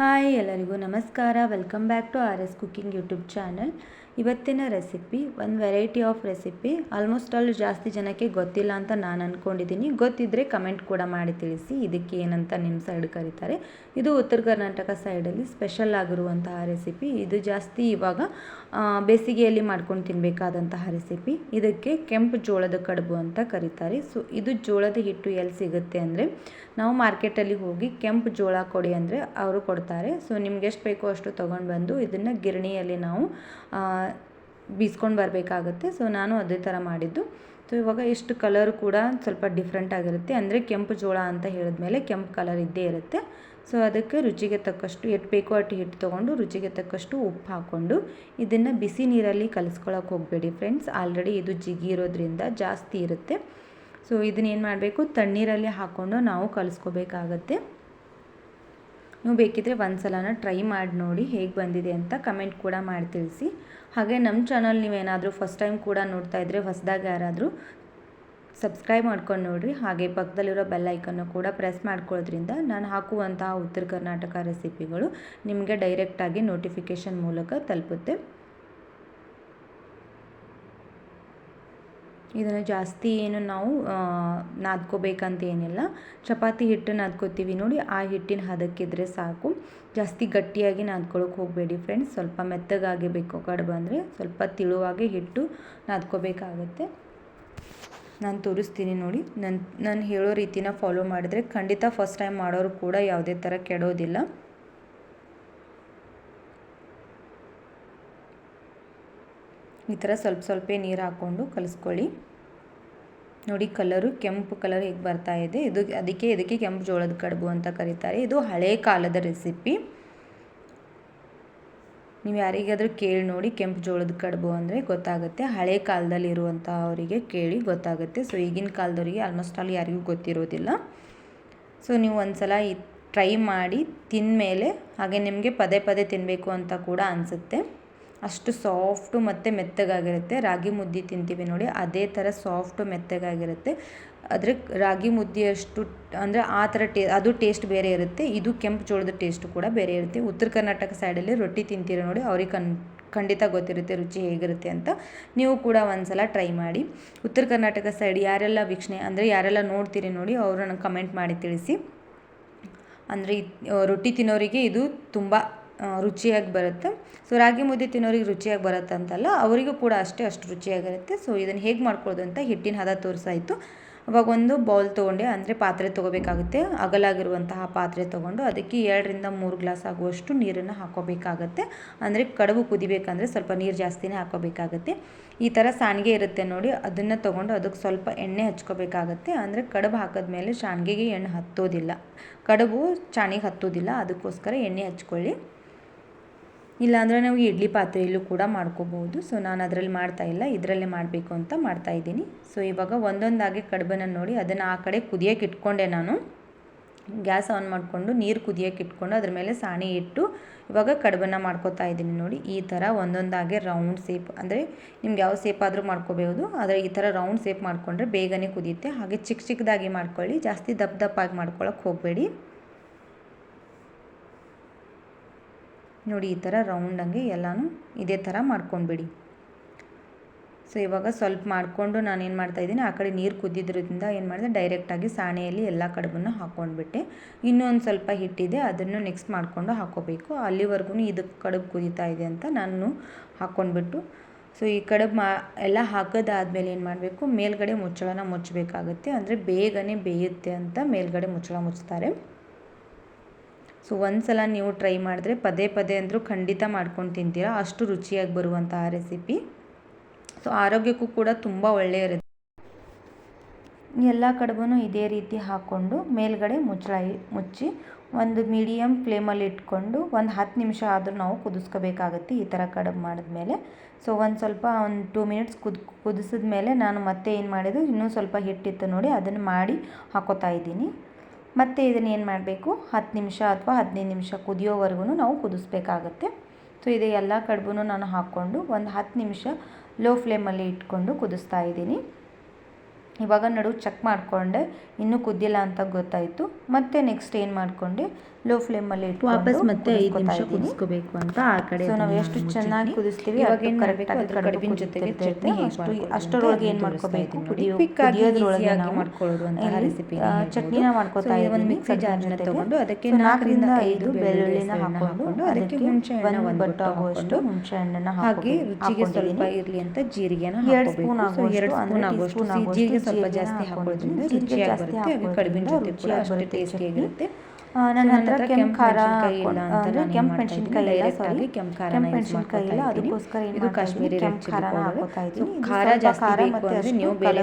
Hi ಎಲ್ಲರಿಗೂ ನಮಸ್ಕಾರ. Welcome back to R S cooking YouTube channel ಇವತ್ತಿನ ರೆಸಿಪಿ, ಒಂದು variety of recipe. Almost all ಜಾಸ್ತಿ ಜನಕ್ಕೆ ಗೊತ್ತಿಲ್ಲ ಅಂತ ನಾನು ಅಂದ್ಕೊಂಡಿದ್ದೀನಿ ಗೊತ್ತಿದ್ದರೆ ಕಮೆಂಟ್ ಕೂಡ ಮಾಡಿ ತಿಳಿಸಿ. ಇದಕ್ಕೆ ಏನಂತ ನಿಮ್ಮ ಸೈಡ್ ಕರೀತಾರೆ. ಇದು ಉತ್ತರ ಕರ್ನಾಟಕ ಸೈಡಲ್ಲಿ ಸ್ಪೆಷಲ್ ಆಗಿರುವಂತಹ ರೆಸಿಪಿ. ಇದು ಜಾಸ್ತಿ ಇವಾಗ ಬೇಸಿಗೆಯಲ್ಲಿ ಮಾಡ್ಕೊಂಡು ತಿನ್ನಬೇಕಾದಂತಹ ರೆಸಿಪಿ. ಇದಕ್ಕೆ ಕೆಂಪು ಜೋಳದ ಕಡುಬು ಅಂತ ಕರೀತಾರೆ. ಸೊ ಇದು ಜೋಳದ ಹಿಟ್ಟು ಎಲ್ಲಿ ಸಿಗುತ್ತೆ ಅಂದರೆ, ನಾವು ಮಾರ್ಕೆಟಲ್ಲಿ ಹೋಗಿ ಕೆಂಪು ಜೋಳ ಕೊಡಿ ಅಂದರೆ ಅವರು ಕೊಡ್ತಾರೆ. ಸೊ ನಿಮ್ಗೆ ಎಷ್ಟು ಬೇಕೋ ಅಷ್ಟು ತೊಗೊಂಡು ಬಂದು ಇದನ್ನು ಗಿರಣಿಯಲ್ಲಿ ನಾವು ಬೀಸ್ಕೊಂಡು ಬರಬೇಕಾಗುತ್ತೆ. ಸೊ ನಾನು ಅದೇ ಥರ ಮಾಡಿದ್ದು. ಸೊ ಇವಾಗ ಎಷ್ಟು ಕಲರ್ ಕೂಡ ಸ್ವಲ್ಪ ಡಿಫ್ರೆಂಟ್ ಆಗಿರುತ್ತೆ. ಅಂದರೆ ಕೆಂಪು ಜೋಳ ಅಂತ ಹೇಳಿದ್ಮೇಲೆ ಕೆಂಪು ಕಲರ್ ಇದ್ದೇ ಇರುತ್ತೆ. ಸೊ ಅದಕ್ಕೆ ರುಚಿಗೆ ತಕ್ಕಷ್ಟು ಎಷ್ಟು ಬೇಕೋ ಅಷ್ಟು ಹಿಟ್ಟು ತೊಗೊಂಡು ರುಚಿಗೆ ತಕ್ಕಷ್ಟು ಉಪ್ಪು ಹಾಕ್ಕೊಂಡು ಇದನ್ನು ಬಿಸಿ ನೀರಲ್ಲಿ ಕಲಿಸ್ಕೊಳಕ್ಕೆ ಹೋಗಬೇಡಿ ಫ್ರೆಂಡ್ಸ್ ಆಲ್ರೆಡಿ ಇದು ಜಿಗಿ ಇರೋದ್ರಿಂದ ಜಾಸ್ತಿ ಇರುತ್ತೆ. ಸೊ ಇದನ್ನೇನು ಮಾಡಬೇಕು? ತಣ್ಣೀರಲ್ಲಿ ಹಾಕ್ಕೊಂಡು ನಾವು ಕಲಿಸ್ಕೋಬೇಕಾಗತ್ತೆ. ನೀವು ಬೇಕಿದ್ರೆ ಒಂದು ಸಲನ ಟ್ರೈ ಮಾಡಿ ನೋಡಿ ಹೇಗೆ ಬಂದಿದೆ ಅಂತ ಕಮೆಂಟ್ ಕೂಡ ಮಾಡಿ ತಿಳಿಸಿ. ಹಾಗೆ ನಮ್ಮ ಚಾನಲ್ ನೀವೇನಾದರೂ ಫಸ್ಟ್ ಟೈಮ್ ಕೂಡ ನೋಡ್ತಾ ಇದ್ದರೆ ಹೊಸದಾಗಿ ಯಾರಾದರೂ ಸಬ್ಸ್ಕ್ರೈಬ್ ಮಾಡ್ಕೊಂಡು ನೋಡಿರಿ. ಹಾಗೆ ಪಕ್ಕದಲ್ಲಿರೋ ಬೆಲ್ ಐಕನ್ನು ಕೂಡ ಪ್ರೆಸ್ ಮಾಡ್ಕೊಳ್ಳೋದ್ರಿಂದ ನಾನು ಹಾಕುವಂತಹ ಉತ್ತರ ಕರ್ನಾಟಕ ರೆಸಿಪಿಗಳು ನಿಮಗೆ ಡೈರೆಕ್ಟಾಗಿ ನೋಟಿಫಿಕೇಷನ್ ಮೂಲಕ ತಲುಪುತ್ತೆ. ಇದನ್ನು ಜಾಸ್ತಿ ಏನು ನಾವು ನಾದ್ಕೋಬೇಕಂತ ಏನಿಲ್ಲ. ಚಪಾತಿ ಹಿಟ್ಟು ನಾದ್ಕೋತೀವಿ ನೋಡಿ, ಆ ಹಿಟ್ಟಿನ ಹದಕ್ಕಿದ್ರೆ ಸಾಕು. ಜಾಸ್ತಿ ಗಟ್ಟಿಯಾಗಿ ನಾದ್ಕೊಳಕ್ಕೆ ಹೋಗಬೇಡಿ ಫ್ರೆಂಡ್ಸ್. ಸ್ವಲ್ಪ ಮೆತ್ತಗಾಗಿ ಬೇಕು ಕಡುಬು ಅಂದರೆ, ಸ್ವಲ್ಪ ತಿಳುವಾಗಿ ಹಿಟ್ಟು ನಾದ್ಕೋಬೇಕಾಗತ್ತೆ. ನಾನು ತೋರಿಸ್ತೀನಿ ನೋಡಿ. ನನ್ನ ನಾನು ಹೇಳೋ ರೀತಿನ ಫಾಲೋ ಮಾಡಿದ್ರೆ ಖಂಡಿತ ಫಸ್ಟ್ ಟೈಮ್ ಮಾಡೋರು ಕೂಡ ಯಾವುದೇ ಥರ ಕೆಡೋದಿಲ್ಲ. ಈ ಥರ ಸ್ವಲ್ಪ ಸ್ವಲ್ಪ ನೀರು ಹಾಕ್ಕೊಂಡು ಕಲಿಸ್ಕೊಳ್ಳಿ. ನೋಡಿ ಕಲರು, ಕೆಂಪು ಕಲರ್ ಹೇಗೆ ಬರ್ತಾ ಇದೆ. ಇದು ಅದಕ್ಕೆ, ಇದಕ್ಕೆ ಕೆಂಪು ಜೋಳದ ಕಡುಬು ಅಂತ ಕರೀತಾರೆ. ಇದು ಹಳೆ ಕಾಲದ ರೆಸಿಪಿ. ನೀವು ಯಾರಿಗಾದರೂ ಕೇಳಿ ನೋಡಿ, ಕೆಂಪು ಜೋಳದ ಕಡುಬು ಅಂದರೆ ಗೊತ್ತಾಗುತ್ತೆ. ಹಳೆ ಕಾಲದಲ್ಲಿ ಇರುವಂಥವರಿಗೆ ಕೇಳಿ ಗೊತ್ತಾಗುತ್ತೆ. ಸೊ, ಈಗಿನ ಕಾಲದವರಿಗೆ ಆಲ್ಮೋಸ್ಟ್ ಆಲ್ ಯಾರಿಗೂ ಗೊತ್ತಿರೋದಿಲ್ಲ. ಸೊ, ನೀವು ಒಂದ್ಸಲ ಈ ಟ್ರೈ ಮಾಡಿ ತಿಂದಮೇಲೆ ಹಾಗೆ ನಿಮಗೆ ಪದೇ ಪದೇ ತಿನ್ನಬೇಕು ಅಂತ ಕೂಡ ಅನಿಸುತ್ತೆ. ಅಷ್ಟು ಸಾಫ್ಟು ಮತ್ತು ಮೆತ್ತಗಾಗಿರುತ್ತೆ. ರಾಗಿ ಮುದ್ದೆ ತಿಂತೀವಿ ನೋಡಿ, ಅದೇ ಥರ ಸಾಫ್ಟು ಮೆತ್ತಗಾಗಿರುತ್ತೆ. ಆದರೆ ರಾಗಿ ಮುದ್ದೆಯಷ್ಟು ಅಂದರೆ ಆ ಥರ ಟೇ, ಅದು ಟೇಸ್ಟ್ ಬೇರೆ ಇರುತ್ತೆ. ಇದು ಕೆಂಪು ಜೋಳದ ಟೇಸ್ಟು ಕೂಡ ಬೇರೆ ಇರುತ್ತೆ. ಉತ್ತರ ಕರ್ನಾಟಕ ಸೈಡಲ್ಲಿ ರೊಟ್ಟಿ ತಿಂತೀರೋ ನೋಡಿ, ಅವ್ರಿಗೆ ಕನ್ ಖಂಡಿತ ಗೊತ್ತಿರುತ್ತೆ ರುಚಿ ಹೇಗಿರುತ್ತೆ ಅಂತ. ನೀವು ಕೂಡ ಒಂದ್ಸಲ ಟ್ರೈ ಮಾಡಿ. ಉತ್ತರ ಕರ್ನಾಟಕ ಸೈಡ್ ಯಾರೆಲ್ಲ ವೀಕ್ಷಣೆ, ಅಂದರೆ ಯಾರೆಲ್ಲ ನೋಡ್ತೀರಿ ನೋಡಿ ಅವರು ನನಗೆ ಕಮೆಂಟ್ ಮಾಡಿ ತಿಳಿಸಿ. ಅಂದರೆ ರೊಟ್ಟಿ ತಿನ್ನೋರಿಗೆ ಇದು ತುಂಬ ರುಚಿಯಾಗಿ ಬರುತ್ತೆ. ಸೊ ರಾಗಿ ಮುದ್ದೆ ತಿನ್ನೋರಿಗೆ ರುಚಿಯಾಗಿ ಬರುತ್ತೆ ಅಂತಲ್ಲ, ಅವರಿಗೂ ಕೂಡ ಅಷ್ಟೇ ಅಷ್ಟು ರುಚಿಯಾಗಿರುತ್ತೆ. ಸೊ ಇದನ್ನು ಹೇಗೆ ಮಾಡ್ಕೊಳ್ಳೋದು ಅಂತ ಹಿಟ್ಟಿನ ಹದ ತೋರಿಸಾಯಿತು. ಅವಾಗ ಒಂದು ಬೌಲ್ ತೊಗೊಂಡೆ, ಅಂದರೆ ಪಾತ್ರೆ ತೊಗೋಬೇಕಾಗುತ್ತೆ. ಅಗಲಾಗಿರುವಂತಹ ಪಾತ್ರೆ ತೊಗೊಂಡು ಅದಕ್ಕೆ ಎರಡರಿಂದ ಮೂರು ಗ್ಲಾಸ್ ಆಗುವಷ್ಟು ನೀರನ್ನು ಹಾಕೋಬೇಕಾಗತ್ತೆ. ಅಂದರೆ ಕಡುಬು ಕುದಿಬೇಕಂದ್ರೆ ಸ್ವಲ್ಪ ನೀರು ಜಾಸ್ತಿನೇ ಹಾಕೋಬೇಕಾಗತ್ತೆ. ಈ ಥರ ಸಾಣಿಗೆ ಇರುತ್ತೆ ನೋಡಿ, ಅದನ್ನು ತೊಗೊಂಡು ಅದಕ್ಕೆ ಸ್ವಲ್ಪ ಎಣ್ಣೆ ಹಚ್ಕೋಬೇಕಾಗತ್ತೆ. ಅಂದರೆ ಕಡುಬು ಹಾಕಿದ್ಮೇಲೆ ಶಾಣಿಗೆಗೆ ಎಣ್ಣೆ ಹತ್ತೋದಿಲ್ಲ. ಕಡುಬು ಚಾಣಿಗೆ ಹತ್ತೋದಿಲ್ಲ, ಅದಕ್ಕೋಸ್ಕರ ಎಣ್ಣೆ ಹಚ್ಕೊಳ್ಳಿ. ಇಲ್ಲಾಂದರೆ ನಾವು ಇಡ್ಲಿ ಪಾತ್ರೆಯಲ್ಲೂ ಕೂಡ ಮಾಡ್ಕೋಬೋದು. ಸೊ ನಾನು ಅದರಲ್ಲಿ ಮಾಡ್ತಾಯಿಲ್ಲ ಇದರಲ್ಲೇ ಮಾಡಬೇಕು ಅಂತ ಮಾಡ್ತಾಯಿದ್ದೀನಿ ಸೊ ಇವಾಗ ಒಂದೊಂದಾಗಿ ಕಡುಬನ್ನು ನೋಡಿ, ಅದನ್ನು ಆ ಕಡೆ ಕುದಿಯೋಕೆ ಇಟ್ಕೊಂಡೆ ನಾನು. ಗ್ಯಾಸ್ ಆನ್ ಮಾಡಿಕೊಂಡು ನೀರು ಕುದಿಯೋಕೆ ಇಟ್ಕೊಂಡು ಅದ್ರ ಮೇಲೆ ಸಾಣಿ ಇಟ್ಟು ಇವಾಗ ಕಡುಬನ್ನು ಮಾಡ್ಕೋತಾ ಇದ್ದೀನಿ ನೋಡಿ. ಈ ಥರ ಒಂದೊಂದಾಗಿ ರೌಂಡ್ ಸೇಪ್ ಅಂದರೆ ನಿಮ್ಗೆ ಯಾವ ಸೇಪ್ ಆದರೂ ಮಾಡ್ಕೋಬೋದು ಆದರೆ ಈ ಥರ ರೌಂಡ್ ಸೇಪ್ ಮಾಡಿಕೊಂಡ್ರೆ ಬೇಗನೆ ಕುದಿಯುತ್ತೆ. ಹಾಗೆ ಚಿಕ್ಕ ಚಿಕ್ಕದಾಗಿ ಮಾಡ್ಕೊಳ್ಳಿ. ಜಾಸ್ತಿ ದಪ್ಪ ದಪ್ಪಾಗಿ ಮಾಡ್ಕೊಳ್ಳೋಕೆ ಹೋಗಬೇಡಿ. ನೋಡಿ, ಈ ಥರ ರೌಂಡಂಗೆ ಎಲ್ಲನೂ ಇದೇ ಥರ ಮಾಡ್ಕೊಂಡ್ಬಿಡಿ. ಸೊ ಇವಾಗ ಸ್ವಲ್ಪ ಮಾಡಿಕೊಂಡು ನಾನು ಏನು ಮಾಡ್ತಾಯಿದ್ದೀನಿ ಆ ಕಡೆ ನೀರು ಕುದ್ದಿದ್ರಿಂದ ಏನು ಮಾಡಿದೆ ಡೈರೆಕ್ಟಾಗಿ ಸಾಣೆಯಲ್ಲಿ ಎಲ್ಲ ಕಡುಬನ್ನು ಹಾಕ್ಕೊಂಡ್ಬಿಟ್ಟೆ ಇನ್ನೂ ಒಂದು ಸ್ವಲ್ಪ ಹಿಟ್ಟಿದೆ ಅದನ್ನು ನೆಕ್ಸ್ಟ್ ಮಾಡಿಕೊಂಡು ಹಾಕ್ಕೋಬೇಕು ಅಲ್ಲಿವರೆಗೂ ಇದು ಕಡುಬು ಕುದೀತಾ ಇದೆ ಅಂತ ನಾನು ಹಾಕ್ಕೊಂಡ್ಬಿಟ್ಟು ಸೊ ಈ ಕಡುಬು ಮಾ, ಎಲ್ಲ ಹಾಕೋದಾದ್ಮೇಲೆ ಏನು ಮಾಡಬೇಕು, ಮೇಲ್ಗಡೆ ಮುಚ್ಚಳನ ಮುಚ್ಚಬೇಕಾಗುತ್ತೆ. ಅಂದರೆ ಬೇಗನೆ ಬೇಯುತ್ತೆ ಅಂತ ಮೇಲ್ಗಡೆ ಮುಚ್ಚಳ ಮುಚ್ತಾರೆ ಸೊ ಒಂದು ಸಲ ನೀವು ಟ್ರೈ ಮಾಡಿದ್ರೆ ಪದೇ ಪದೇ ಅಂದರೂ ಖಂಡಿತ ಮಾಡ್ಕೊಂಡು ತಿಂತೀರಾ. ಅಷ್ಟು ರುಚಿಯಾಗಿ ಬರುವಂತಹ ರೆಸಿಪಿ. ಸೊ ಆರೋಗ್ಯಕ್ಕೂ ಕೂಡ ತುಂಬ ಒಳ್ಳೆಯ ಎಲ್ಲ ಕಡುಬೂ ಇದೇ ರೀತಿ ಹಾಕ್ಕೊಂಡು ಮೇಲ್ಗಡೆ ಮುಚ್ಚಳ ಮುಚ್ಚಿ ಒಂದು ಮೀಡಿಯಮ್ ಫ್ಲೇಮಲ್ಲಿ ಇಟ್ಕೊಂಡು ಒಂದು ಹತ್ತು ನಿಮಿಷ ಆದರೂ ನಾವು ಕುದಿಸ್ಕೋಬೇಕಾಗತ್ತೆ ಈ ಥರ ಕಡುಬು ಮಾಡಿದ್ಮೇಲೆ. ಸೊ ಒಂದು ಸ್ವಲ್ಪ ಒಂದು ಟೂ ಮಿನಿಟ್ಸ್ ಕುದ್ ಕುದಿಸಿದ ಮೇಲೆ ನಾನು ಮತ್ತೆ ಏನು ಮಾಡಿದ್ದು, ಇನ್ನೂ ಸ್ವಲ್ಪ ಹಿಟ್ಟಿತ್ತು ನೋಡಿ, ಅದನ್ನು ಮಾಡಿ ಹಾಕೋತಾ ಇದ್ದೀನಿ. ಮತ್ತು ಇದನ್ನು ಏನು ಮಾಡಬೇಕು? ಹತ್ತು ನಿಮಿಷ ಅಥವಾ ಹದಿನೈದು ನಿಮಿಷ ಕುದಿಯೋವರೆಗೂ ನಾವು ಕುದಿಸ್ಬೇಕಾಗತ್ತೆ. ಸೊ ಇದು ಎಲ್ಲ ಕಡುಬು ನಾನು ಹಾಕ್ಕೊಂಡು ಒಂದು ಹತ್ತು ನಿಮಿಷ ಲೋ ಫ್ಲೇಮಲ್ಲಿ ಇಟ್ಕೊಂಡು ಕುದಿಸ್ತಾ ಇದ್ದೀನಿ. ಇವಾಗ ನಡು ಚೆಕ್ ಮಾಡಿಕೊಂಡೆ. ಇನ್ನೂ ಕುದ್ದಿಲ್ಲ ಅಂತ ಗೊತ್ತಾಯಿತು. ಮತ್ತು ನೆಕ್ಸ್ಟ್ ಏನು ಮಾಡಿಕೊಂಡೆ? ಲೋ ಫ್ಲೇಮಲ್ಲಿ ಇಟ್ಟು ವಾಪಸ್ ಮತ್ತೆ ಐದು ನಿಮಿಷ ಕುದಿಸ್ಕೋಬೇಕು ಅಂತ ಆ ಕಡೆ ಸೊ ನಾವು ಎಷ್ಟು ಚೆನ್ನಾಗಿ ಕುದಿಸ್ತೀವಿ ಅವಾಗ ಅಷ್ಟು ಏನು ಕರೆಕ್ಟ್ ಮಾಡಬೇಕು? ಆಗಿ ಅದ್ರ ಕಡುಬಿನ ಜೊತೆಗೆ. ಚಟ್ನಿ ಅಷ್ಟು ಅಷ್ಟರೊಳಗೆ ಏನು ಮಾಡ್ಕೋಬೇಕು? ಕುದಿಯೋದ್ರೊಳಗೆ ನಾವು ಮಾಡ್ಕೊಳ್ಳೋದು ಅಂತ ರೆಸಿಪಿ ಚಟ್ನಿನ ಮಾಡ್ಕೋತಾ ಇದ್ದೀವಿ ಒಂದು ಮಿಕ್ಸಿ ಜಾರ್ನ ತಗೊಂಡು ಅದಕ್ಕೆ ನಾಲ್ಕರಿಂದ ಐದು ಬೆಳ್ಳುಳ್ಳಿನ ಹಾಕೊಂಡು ಅದಕ್ಕೆ ಹುಣಸೆ ಹಣ್ಣು ಒಂದು ಬಟ್ಟ ಆಗುವಷ್ಟು ಹುಣಸೆ ಹಣ್ಣನ್ನ ಹಾಕಿ ರುಚಿಗೆ ಸ್ವಲ್ಪ ಇರಲಿ ಅಂತ ಜೀರಿಗೆನ ಎರಡು ಸ್ಪೂನ್ ಎರಡು ಸ್ಪೂನ್ ಆಗುವಷ್ಟು. ಜೀರಿಗೆ ಸ್ವಲ್ಪ ಜಾಸ್ತಿ ಹಾಕೊಳ್ಳೋದ್ರಿಂದ ರುಚಿಯಾಗಿ ಬರುತ್ತೆ. ಹಾಗೆ ಕಡುಬಿನ ಜೊತೆ ಕೂಡ ಅಷ್ಟೇ ಟೇಸ್ಟಿಯಾಗಿರುತ್ತೆ. ನನ್ನ ಹತ್ರ ಕೆಂಪು ಖಾರ ಇಲ್ಲ ಅಂದರೆ ಕೆಂಪು ಮೆಣಸಿನಕಾಯಿ ಮೆಣಸಿನ್ಕಾಯಿ ಇಲ್ಲ ಸಾರಿ ಕೆಂಪು ಖಾರ ಕೆಂಪು ಯೂಸ್ ಇಲ್ಲ ಅದಕ್ಕೋಸ್ಕರ ಇದು ಕಾಶ್ಮೀರಿ ಕೆಂಪು ಪೌಡರ್. ಹಾಕೋತಾ ಇದ್ದೀನಿ. ಖಾರ ಜಾಸ್ತಿ ಖಾರ ಮತ್ತೆ ಅಂದರೆ ಅಷ್ಟು ನೀವು ಬೇರೆ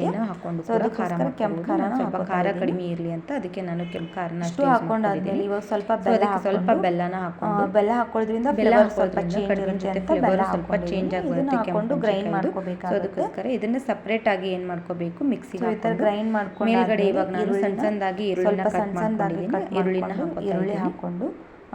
ಇದೆ. ಹಾಕೊಂಡು ಸೊ ಖಾರ ಅದಕ್ಕೋಸ್ಕರ ಕೆಂಪು ಖಾರ ಸ್ವಲ್ಪ ಖಾರ ಕಡಿಮೆ ಇರಲಿ ಅಂತ ಅದಕ್ಕೆ ನಾನು ಕೆಂಪು ಖಾರನ ಅಷ್ಟು ಹಾಕೊಂಡಾದ್ಮೇಲೆ ಇವಾಗ ಸ್ವಲ್ಪ ಬೆಲ್ಲ ಸ್ವಲ್ಪ ಬೆಲ್ಲನ ಹಾಕೊಂಡು. ಬೆಲ್ಲ ಹಾಕೊಳ್ಳೋದ್ರಿಂದ ಬೆಲ್ಲ ಸ್ವಲ್ಪ ಚೇಂಜ್ ಆಗುತ್ತೆ ಇರುತ್ತೆ ಅಂತ ಬೆಲ್ಲ ಸ್ವಲ್ಪ ಚೇಂಜ್ ಆಗುತ್ತೆ ಆಗಿ ಹಾಕೊಂಡು ಗ್ರೈಂಡ್ ಮಾಡ್ಕೋಬೇಕು ಸೊ ಅದಕ್ಕೋಸ್ಕರ ಇದನ್ನ ಸಪ್ರೇಟ್ ಆಗಿ ಏನು ಮಾಡ್ಕೋಬೇಕು? ಮಿಕ್ಸಿಗೆ ಈ ಥರ ಗ್ರೈಂಡ್ ಮಾಡ್ಕೊಂಡು ಮೇಲ್ಗಡೆ ಇವಾಗ ನಾನು ಸಣ್ಣ ಸಣ್ಣದಾಗಿ ಈರುಳ್ಳಿನ ಸ್ವಲ್ಪ ಕಟ್ ಮಾಡ್ಕೊಂಡಿದ್ದೀನಿ ಈರುಳ್ಳಿನ ಈರುಳ್ಳಿ ಇದ್ದೀನಿ.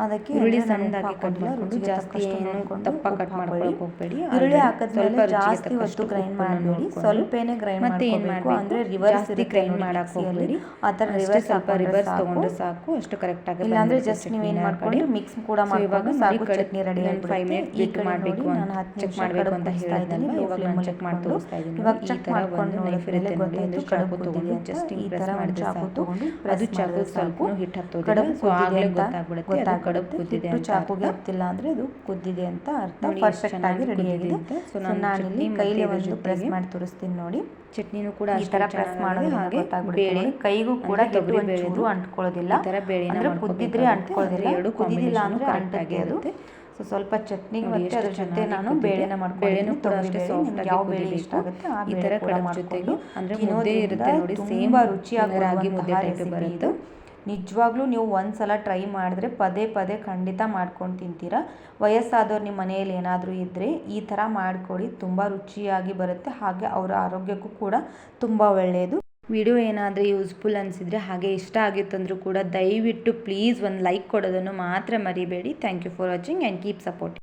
ಅದಕ್ಕೆ ಈರುಳ್ಳಿ ಅಂದ್ರೆ ಸಣ್ಣದಾಗಿ ಕಟ್ ಮಾಡ್ಕೊಂಡು ಜಾಸ್ತಿ ಏನು ದಪ್ಪ ಕಟ್. ಮಾಡ್ಕೊಳಕ್ಕೆ ಹೋಗ್ಬೇಡಿ. ಈರುಳ್ಳಿ ಹಾಕಿದ್ಮೇಲೆ ಜಾಸ್ತಿ ಹೊತ್ತು ಗ್ರೈಂಡ್ ಮಾಡ್ಬೇಡಿ. ಸ್ವಲ್ಪನೇ ಗ್ರೈಂಡ್ ಮತ್ತೆ ಏನು ಮಾಡ್ಕೋಬೇಕು. ಮಾಡಬೇಕು? ಅಂದ್ರೆ ರಿವರ್ಸ್ ಜಾಸ್ತಿ ಗ್ರೈಂಡ್ ಮಾಡಕ್ಕೆ ಹೋಗ್ಬೇಡಿ. ಆ ಥರ ಅಷ್ಟೇ ರಿವರ್ಸ್ ಸ್ವಲ್ಪ ರಿವರ್ಸ್. ತಗೊಂಡ್ರೆ ಸಾಕು. ಅಷ್ಟು ಕರೆಕ್ಟ್ ಆಗಿ ಇಲ್ಲಾಂದ್ರೆ ಜಸ್ಟ್ ನೀವು ಏನು ಮಾಡ್ಕೊಳ್ಳಿ ಮಾಡ್ಕೊಂಡು ಮಿಕ್ಸ್ ಕೂಡ ನೋಡಿ ಸಾಕು ಚಟ್ನಿ ರೆಡಿ ಅಂತ ಫೈವ್ ಮಿನಿಟ್ ಬಿಟ್ಟು ಮಾಡಬೇಕು ಅಂತ ಚೆಕ್ ಮಾಡಬೇಕು ಅಂತ ಹೇಳಿದ್ನಲ್ವ ಇವಾಗ ನಾನು ಚೆಕ್ ಮಾಡಿ ತೋರಿಸ್ತಾ ಇದ್ದೀನಿ. ಇವಾಗ ಈ ಚೆಕ್ ಮಾಡ್ಕೊಂಡು ನೈಫ್ ಇರುತ್ತೆ ನೋಡಿ ಚಾಕು ತಗೊಂಡು ಜಸ್ಟ್ ಈ ತರ ಥರ ಮಾಡಿದ್ರೆ ಸಾಕು. ತಗೊಂಡು ಅದು ಚಾಕು ಸ್ವಲ್ಪ ಹಿಟ್ ಹಿಟ್ಟು ಹತ್ತೋದಿಲ್ಲ ಸೊ ಆಗಲೇ ಗೊತ್ತಾಗ್ಬಿಡುತ್ತೆ ಕಡುಬು ಕುದ್ದಿದೆ ಚಾಕುಗೆ. ಹತ್ತಿಲ್ಲ ಅಂದ್ರೆ ಅದು ಕುದ್ದಿದೆ ಅಂತ ಅರ್ಥ. ಪರ್ಫೆಕ್ಟ್ ಆಗಿ ರೆಡಿ ಆಗಿದೆ. ಸೊ ನಾನು ಇಲ್ಲಿ ಕೈಲಿ ಒಂದು ಪ್ರೆಸ್ ಮಾಡಿ ತೋರಿಸ್ತೀನಿ ನೋಡಿ. ಚಟ್ನಿನೂ ಕೂಡ ಈ ತರ ಪ್ರೆಸ್ ಮಾಡೋದು ಹಾಗೆ ಬೇಳೆ. ಕೈಗೂ ಕೂಡ ತೊಗರಿ ಬೇಳೆದು ಅಂಟ್ಕೊಳ್ಳೋದಿಲ್ಲ. ಈ ಥರ ಬೇಳೆನ ಅಂದ್ರೆ ಕುದ್ದಿದ್ರೆ ಅಂಟ್ಕೊಳ್ಳೋದಿಲ್ಲ. ಎರಡು ಕುದ್ದಿಲ್ಲ ಅಂದ್ರೆ correct ಅದು. ಸೊ ಸ್ವಲ್ಪ ಚಟ್ನಿ ಮತ್ತೆ ಅದ್ರ ಜೊತೆ ನಾನು. ಬೇಳೆನ ಬೇಳೆನೂ ಮಾಡ್ಕೊಂಡಿದ್ದೀನಿ. ಕೂಡ ತೊಗರಿ ಬೇಳೆ. ಸಾಫ್ಟ್ ಆಗಿ ಯಾವ ಬೇಳೆ ಇಷ್ಟ ಆಗುತ್ತೆ ಆ ಈ ಬೇಳೆ ಥರ ಕೂಡ ಕಡುಬು ಜೊತೆಗೆ ಅಂದ್ರೆ ಮುದ್ದೆ ಇರುತ್ತೆ ನೋಡಿ ಸೇಮ್ ತುಂಬಾ ರುಚಿಯಾಗಿ ರಾಗಿ ಮುದ್ದೆ ಟೈಪ್ ಬರುತ್ತೆ ನಿಜವಾಗ್ಲೂ ನೀವು ಒಂದ್ಸಲ ಟ್ರೈ ಮಾಡಿದ್ರೆ ಪದೇ ಪದೇ ಖಂಡಿತ ಮಾಡ್ಕೊಂಡು ತಿಂತೀರ. ವಯಸ್ಸಾದವ್ರು ನಿಮ್ಮ ಮನೆಯಲ್ಲಿ ಏನಾದರೂ ಇದ್ದರೆ ಈ ಥರ ಮಾಡಿಕೊಡಿ. ತುಂಬ ರುಚಿಯಾಗಿ ಬರುತ್ತೆ. ಹಾಗೆ ಅವರ ಆರೋಗ್ಯಕ್ಕೂ ಕೂಡ ತುಂಬ ಒಳ್ಳೆಯದು ವಿಡಿಯೋ ಏನಾದರೂ ಯೂಸ್ಫುಲ್ ಅನಿಸಿದರೆ ಹಾಗೆ ಇಷ್ಟ ಆಗಿತ್ತಂದ್ರೂ ಕೂಡ ದಯವಿಟ್ಟು ಪ್ಲೀಸ್ ಒಂದು ಲೈಕ್ ಕೊಡೋದನ್ನು ಮಾತ್ರ ಮರಿಬೇಡಿ. Thank you for watching and keep support